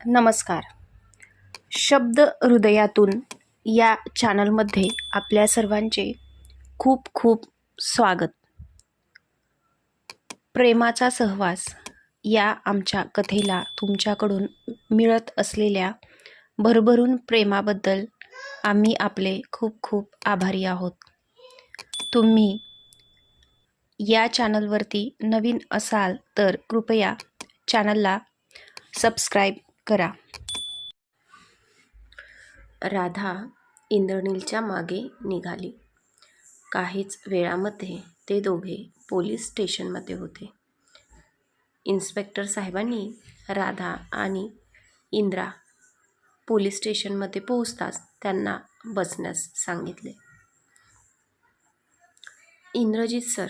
नमस्कार. शब्द हृदयातून या चॅनलमध्ये आपल्या सर्वांचे खूप खूप स्वागत. प्रेमाचा सहवास या आमच्या कथेला तुमच्याकडून मिळत असलेल्या भरभरून प्रेमाबद्दल आम्ही आपले खूप खूप आभारी आहोत. तुम्ही या चॅनलवरती नवीन असाल तर कृपया चॅनलला सबस्क्राईब करा. राधा इंद्रनीलच्या मागे निघाली. काहीच वेळामध्ये ते दोघे पोलीस स्टेशनमध्ये होते. इन्स्पेक्टर साहेबांनी राधा आणि इंद्रा पोलीस स्टेशनमध्ये पोहोचताच त्यांना बसण्यास सांगितले. इंद्रजित सर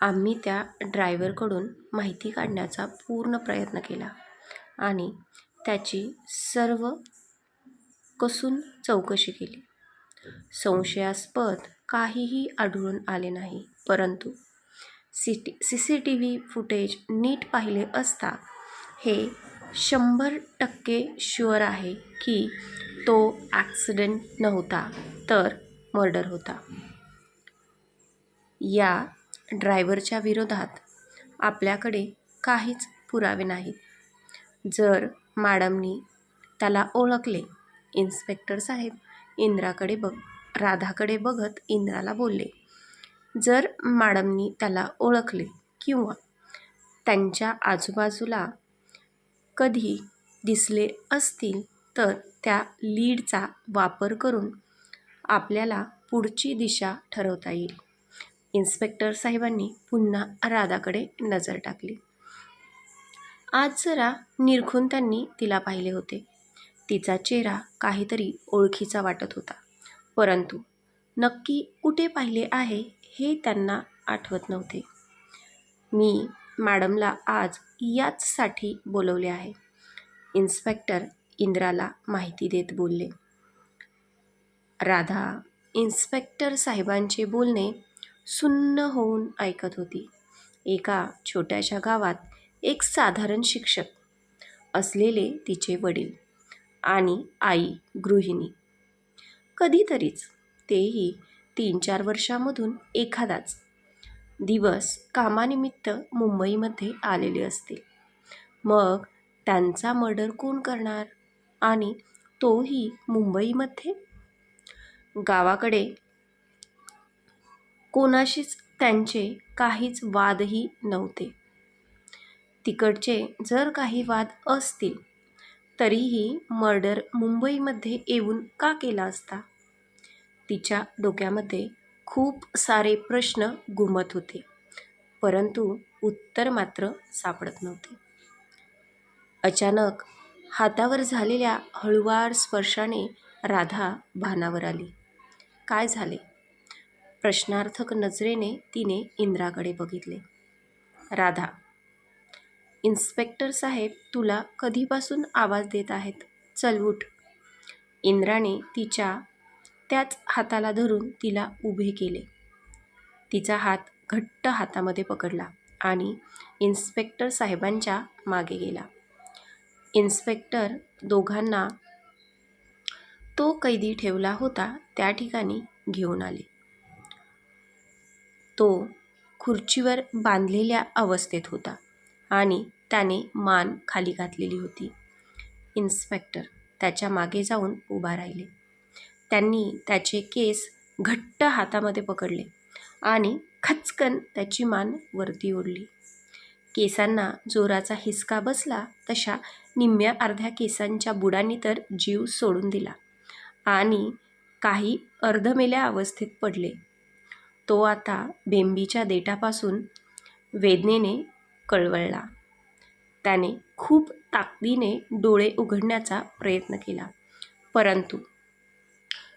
आम्ही त्या ड्रायव्हरकडून माहिती काढण्याचा पूर्ण प्रयत्न केला. आणि त्याची सर्व कसून चौकशी केली. संशयास्पद काहीही आढळून आले नाही परंतु C T C C T V footage नीट पाहिले असता हे शंभर टक्के शुअर आहे की तो ॲक्सिडेंट नव्हता तर मर्डर होता. या ड्रायव्हरच्या विरोधात आपल्याकडे काहीच पुरावे नाहीत. जर मॅडमनी त्याला ओळखले. इन्स्पेक्टर साहेब इंद्राकडे बघ राधाकडे बघत इंद्राला बोलले जर मॅडमनी त्याला ओळखले किंवा त्यांच्या आजूबाजूला कधी दिसले असतील तर त्या लीडचा वापर करून आपल्याला पुढची दिशा ठरवता येईल. इन्स्पेक्टर साहेबांनी पुन्हा राधाकडे नजर टाकली. आज जरा निरखून त्यांनी तिला पाहिले होते. तिचा चेहरा काहीतरी ओळखीचा वाटत होता. परंतु नक्की कुठे पाहिले आहे हे त्यांना आठवत नव्हते. मी मॅडमला आज याचसाठी बोलवले आहे. इन्स्पेक्टर इंद्राला माहिती देत बोलले. राधा इन्स्पेक्टर साहेबांचे बोलणे सुन्न होऊन ऐकत होती. एका छोट्याशा गावात एक साधारण शिक्षक असलेले तिचे वडील आणि आई गृहिणी. कधीतरीच तेही तीन चार वर्षामधून एखादाच दिवस कामानिमित्त मुंबईमध्ये आलेले असतील. मग त्यांचा मर्डर कोण करणार आणि तोही मुंबईमध्ये? गावाकडे कोणाशीच त्यांचे काहीच वादही नव्हते. तिकडचे जर काही वाद असतील तरीही मर्डर मुंबईमध्ये येऊन का केला असता? तिच्या डोक्यामध्ये खूप सारे प्रश्न घुमत होते परंतु उत्तर मात्र सापडत नव्हते. अचानक हातावर झालेल्या हळुवार स्पर्शाने राधा भानावर आली. काय झाले? प्रश्नार्थक नजरेने तिने इंद्राकडे बघितले. राधा इन्स्पेक्टर साहेब तुला कधीपासून आवाज देत आहेत? चल उठ. इंद्राने तिच्या त्याच हाताला धरून तिला उभे केले. तिचा हात घट्ट हातामध्ये पकडला आणि इन्स्पेक्टर साहेबांच्या मागे गेला. इन्स्पेक्टर दोघांना तो कैदी ठेवला होता त्या ठिकाणी घेऊन आले. तो खुर्चीवर बांधलेल्या अवस्थेत होता आणि त्याने मान खाली घातलेली होती. इन्स्पेक्टर त्याच्यामागे जाऊन उभा राहिले. त्यांनी त्याचे केस घट्ट हातामध्ये पकडले आणि खचकन त्याची मान वरती ओढली. केसांना जोराचा हिसका बसला तशा निम्म्या अर्ध्या केसांच्या बुडांनी तर जीव सोडून दिला आणि काही अर्धमेल्या अवस्थेत पडले. तो आता बेंबीच्या देठापासून वेदनेने कळवळला. त्याने खूप ताकदीने डोळे उघडण्याचा प्रयत्न केला. परंतु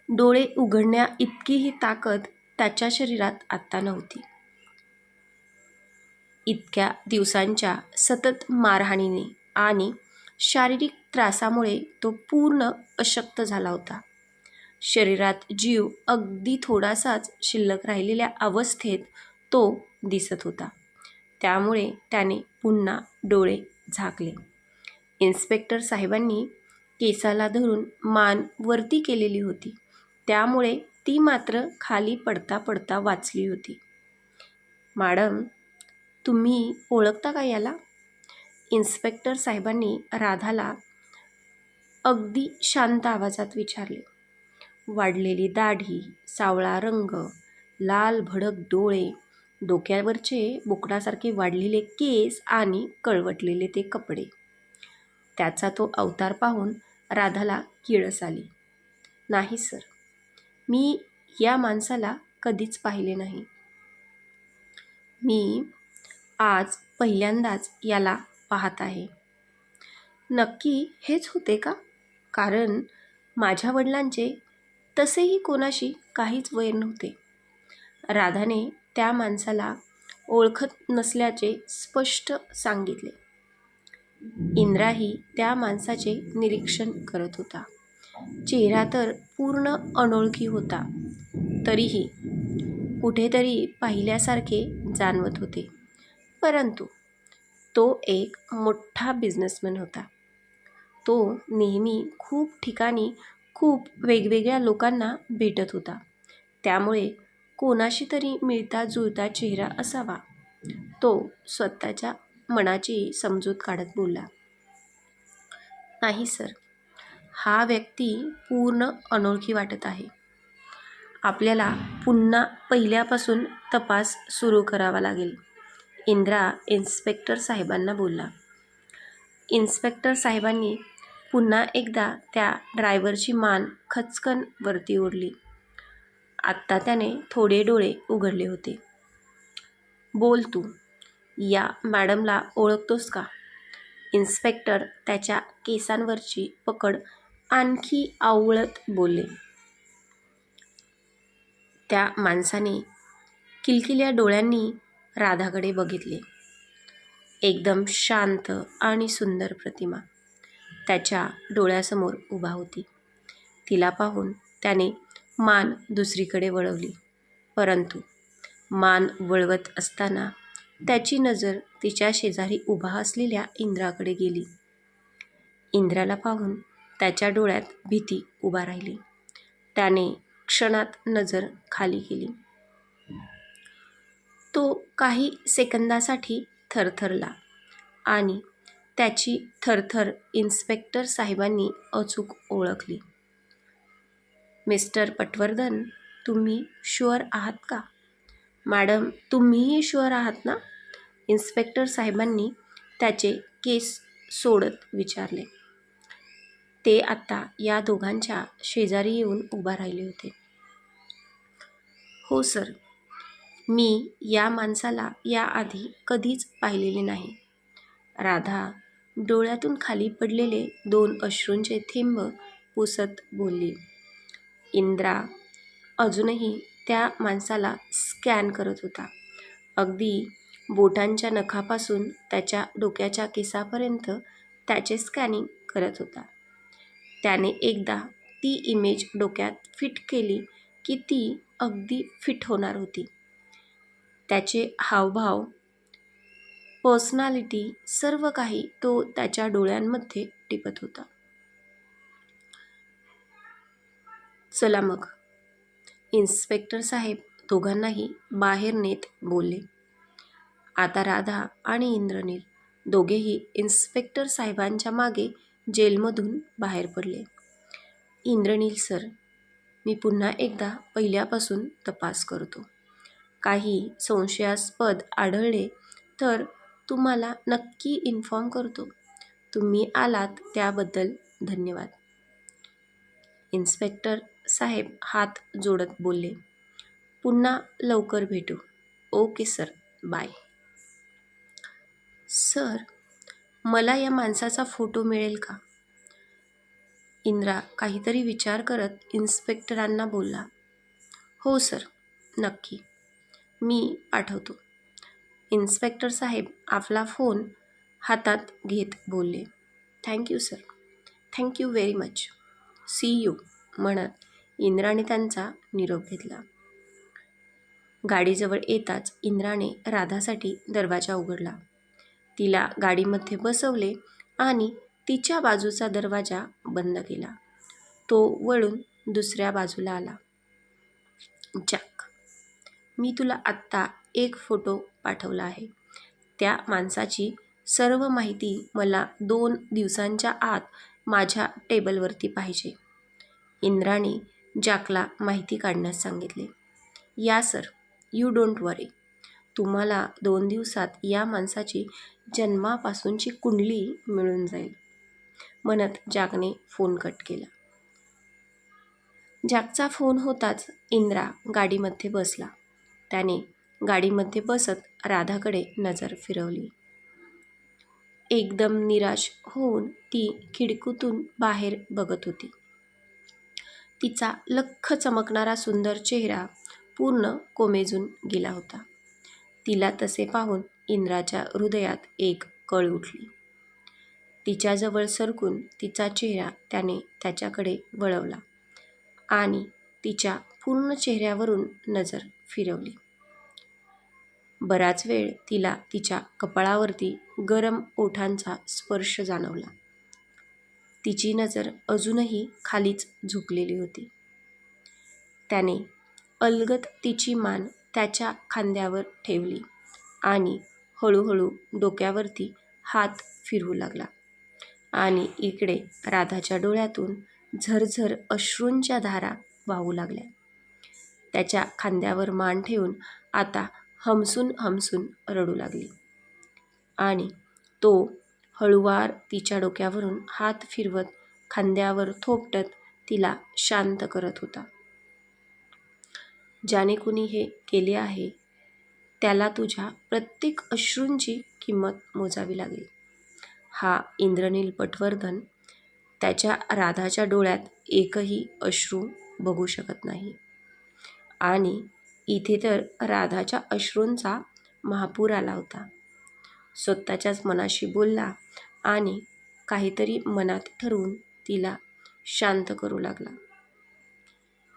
डोळे उघडण्या इतकीही ताकद त्याच्या शरीरात आत्ता नव्हती. इतक्या दिवसांच्या सतत मारहाणीने आणि शारीरिक त्रासामुळे तो पूर्ण अशक्त झाला होता. शरीरात जीव अगदी थोडासाच शिल्लक राहिलेल्या अवस्थेत तो दिसत होता. त्यामुळे त्याने पुन्हा डोळे झाकले. इन्स्पेक्टर साहेबांनी केसाला धरून मान वरती केलेली होती. त्यामुळे ती मात्र खाली पडता पडता वाचली होती. मॅडम तुम्ही ओळखता का याला? इन्स्पेक्टर साहेबांनी राधाला अगदी शांत आवाजात विचारले. वाढलेली दाढी सावळा रंग लाल भडक डोळे डोक्यावरचे बोकडासारखे वाढलेले केस आणि कळवटलेले ते कपडे. त्याचा तो अवतार पाहून राधाला किळस आली. नाही सर. मी या माणसाला कधीच पाहिले नाही. मी आज पहिल्यांदाच याला पाहत आहे. नक्की हेच होते का? कारण माझ्या वडिलांचे तसेही कोणाशी काहीच वैर नव्हते. राधाने त्या माणसाला ओळखत नसल्याचे स्पष्ट सांगितले. इंद्राही त्या माणसाचे निरीक्षण करत होता. चेहरा तर पूर्ण अनोळखी होता. तरीही कुठेतरी पाहिल्यासारखे जाणवत होते. परंतु तो एक मोठा बिझनेसमॅन होता. तो नेहमी खूप ठिकाणी खूप वेगवेगळ्या लोकांना भेटत होता. त्यामुळे कोणाशी तरी मिळता जुळता चेहरा असावा. तो स्वतःच्या मनाची समजूत काढत बोलला. नाही सर. हा व्यक्ती पूर्ण अनोळखी वाटत आहे. आपल्याला पुन्हा पहिल्यापासून तपास सुरू करावा लागेल. इंद्रा इन्स्पेक्टर साहेबांना बोलला. इन्स्पेक्टर साहेबांनी पुन्हा एकदा त्या ड्रायव्हरची मान खचकन वरती ओढली. आत्ता त्याने थोडे डोळे उघडले होते. बोल तू. या मॅडमला ओळखतोस का? इन्स्पेक्टर त्याच्या केसांवरची पकड आणखी आवळत बोलले. त्या माणसाने किलकिल्या डोळ्यांनी राधाकडे बघितले. एकदम शांत आणि सुंदर प्रतिमा त्याच्या डोळ्यासमोर उभा होती. तिला पाहून त्याने मान दुसरीकडे वळवली. परंतु मान वळवत असताना त्याची नजर तिच्या शेजारी उभा असलेल्या इंद्राकडे गेली. इंद्राला पाहून त्याच्या डोळ्यात भीती उभा राहिली. त्याने क्षणात नजर खाली केली. तो काही सेकंदासाठी थरथरला आणि त्याची थरथर इन्स्पेक्टर साहेबांनी अचूक ओळखली. मिस्टर पटवर्धन तुम्ही शुअर आहात का? मॅडम तुम्हीही शुअर आहात ना? इन्स्पेक्टर साहेबांनी त्याचे केस सोडत विचारले. ते आत्ता या दोघांच्या शेजारी येऊन उभा राहिले होते. हो सर. मी या माणसाला याआधी कधीच पाहिलेले नाही. राधा डोळ्यातून खाली पडलेले दोन अश्रूंचे थेंब पुसत बोलली. इंद्रा अजूनही त्या माणसाला स्कॅन करत होता. अगदी बोटांच्या नखापासून त्याच्या डोक्याच्या केसापर्यंत त्याचे स्कॅनिंग करत होता. त्याने एकदा ती इमेज डोक्यात फिट केली की ती अगदी फिट होणार होती. त्याचे हावभाव पर्सनॅलिटी सर्व काही तो त्याच्या डोळ्यांमध्ये टिपत होता. चला मग. इन्स्पेक्टर साहेब दोघांनाही बाहेर नेत बोलले. आता राधा आणि इंद्रनील दोघेही इन्स्पेक्टर साहेबांच्या मागे जेलमधून बाहेर पडले. इंद्रनील सर मी पुन्हा एकदा पहिल्यापासून तपास करतो. काही संशयास्पद आढळले तर तुम्हाला नक्की इन्फॉर्म करतो. तुम्ही आलात त्याबद्दल धन्यवाद. इन्स्पेक्टर साहेब हात जोडत बोलले पुन्हा लवकर भेटू. Okay sir. बाय. सर मला या माणसाचा फोटो मिळेल का? इंद्रा काहीतरी विचार करत इन्स्पेक्टरांना बोलला हो सर नक्की. मी पाठवतो. इन्स्पेक्टर साहेब आपला फोन हातात घेत बोलले thank you sir. Thank you very much. See you म्हणत इंद्राने त्यांचा निरोप घेतला. गाडीजवळ येताच इंद्राने राधासाठी दरवाजा उघडला. तिला गाडीमध्ये बसवले आणि तिच्या बाजूचा दरवाजा बंद केला. तो वळून दुसऱ्या बाजूला आला. जॅक मी तुला आत्ता एक फोटो पाठवला आहे. त्या माणसाची सर्व माहिती मला दोन दिवसांच्या आत माझ्या टेबलवरती पाहिजे. इंद्राने जॅकला माहिती काढण्यास सांगितले. या सर. यू डोंट वरी. तुम्हाला दोन दिवसात या माणसाची जन्मापासूनची कुंडली मिळून जाईल. म्हणत जॅकने फोन कट केला. जॅकचा फोन होताच इंद्रा गाडीमध्ये बसला. त्याने गाडीमध्ये बसत राधाकडे नजर फिरवली. एकदम निराश होऊन ती खिडकीतून बाहेर बघत होती. तिचा लख्ख चमकणारा सुंदर चेहरा पूर्ण कोमेजून गेला होता. तिला तसे पाहून इंद्राच्या हृदयात एक कळ उठली. तिच्याजवळ सरकून तिचा चेहरा त्याने त्याच्याकडे वळवला आणि तिच्या पूर्ण चेहऱ्यावरून नजर फिरवली. बराच वेळ तिला तिच्या कपाळावरती गरम ओठांचा स्पर्श जाणवला. तिची नजर अजूनही खालीच झुकलेली होती. त्याने अलगत तिची मान त्याच्या खांद्यावर ठेवली आणि हळूहळू डोक्यावरती हात फिरवू लागला आणि इकडे राधाच्या डोळ्यातून झरझर अश्रूंच्या धारा वाहू लागल्या. त्याच्या खांद्यावर मान ठेवून आता हमसून हमसून रडू लागली आणि तो हळुवार तिच्या डोक्यावरून हात फिरवत खांद्यावर थोपटत तिला शांत करत होता. ज्याने कुणी हे केले आहे त्याला तुझ्या प्रत्येक अश्रूंची किंमत मोजावी लागेल. हा इंद्रनील पटवर्धन त्याच्या राधाच्या डोळ्यात एकही अश्रू बघू शकत नाही. आणि इथे तर राधाच्या अश्रूंचा महापूर आला होता. स्वतःच्याच मनाशी बोलला आणि काहीतरी मनात ठरवून तिला शांत करू लागला.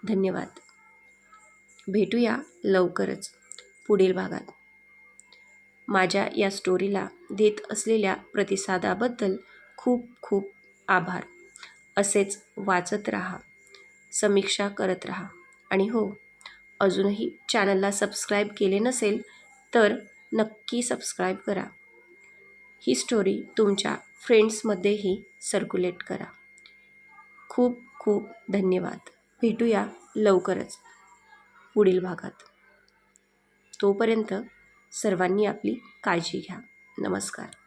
धन्यवाद. भेटूया लवकरच पुढील भागात. माझ्या या स्टोरीला देत असलेल्या प्रतिसादाबद्दल खूप खूप आभार. असेच वाचत राहा समीक्षा करत राहा. आणि हो अजूनही चॅनलला सबस्क्राईब केले नसेल तर नक्की सबस्क्राईब करा. ही स्टोरी तुमच्या फ्रेंड्समध्येही सर्क्युलेट करा. खूप खूप धन्यवाद. भेटूया लवकरच पुढील भागात. तोपर्यंत सर्वांनी आपली काळजी घ्या. नमस्कार.